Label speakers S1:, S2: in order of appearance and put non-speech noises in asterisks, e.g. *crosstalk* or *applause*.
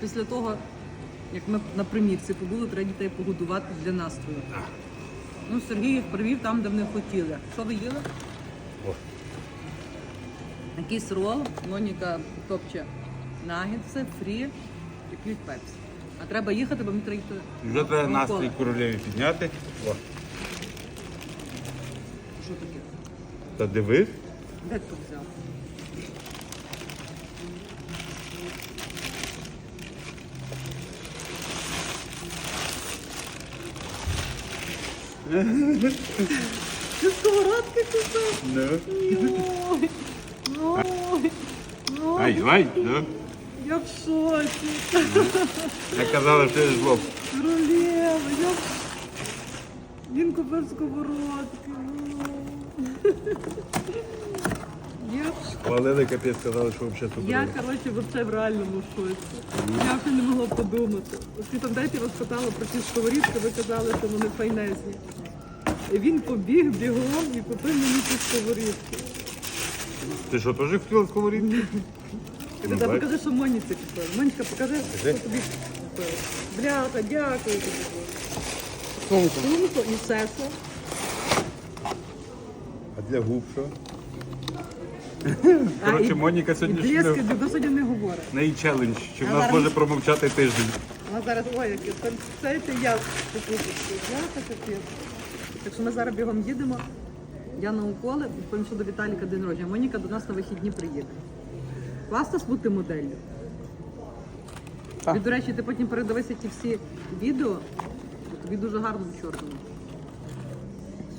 S1: після того, як ми на примірці побули, треба дітей погодувати для настрою. Ну, Сергій їх привів там, де вони хотіли. Що ви їли?
S2: О.
S1: Якийсь рол, Моніка топче нагетси, фрі і п'ють пепсі. А треба їхати, бо мені треба їхати.
S2: Вже треба
S1: на
S2: настрій королеві підняти. О,
S1: Що таке?
S2: та дивись.
S1: Де ти взяв? Ти сковородки купив?
S2: Ну.
S1: Ой, ой,
S2: Ай, давай, ну.
S1: я в шоці.
S2: Я казала, що я злоб.
S1: Королева, я в... Він купив сковородки. Ой. Я
S2: Хвалили капець, сказали, що взагалі супер.
S1: Я, коротше, вообще в реальному шоці. Я вже не могла подумати. Ви пам'ятаєте, я вас питала про ці сковорідки, ви казали, що вони файнезні. І Він побіг бігом і купив мені ці сковорідки.
S2: Ти що, теж хотіла сковорідки?
S1: І
S2: Ну, бач.
S1: покажи, що Моніці купив. Монічка, покажи, що тобі купив. Бляха, дякую тобі. Сумку і сесо.
S2: А для губ що? *laughs* Коротше, Моніка сьогодні ще
S1: Дідо сьогодні не говорить.
S2: в неї челендж, що в нас може промовчати тиждень.
S1: Вона зараз, ой, яке, це, це, це я. Я так капець. Так що ми зараз бігом їдемо. Я на уколи, потім що до Віталіка день народження. Моніка до нас на вихідні приїде. Класно бути моделлю. І, до речі, ти потім передивися ті всі відео, тобі дуже гарно в чорному.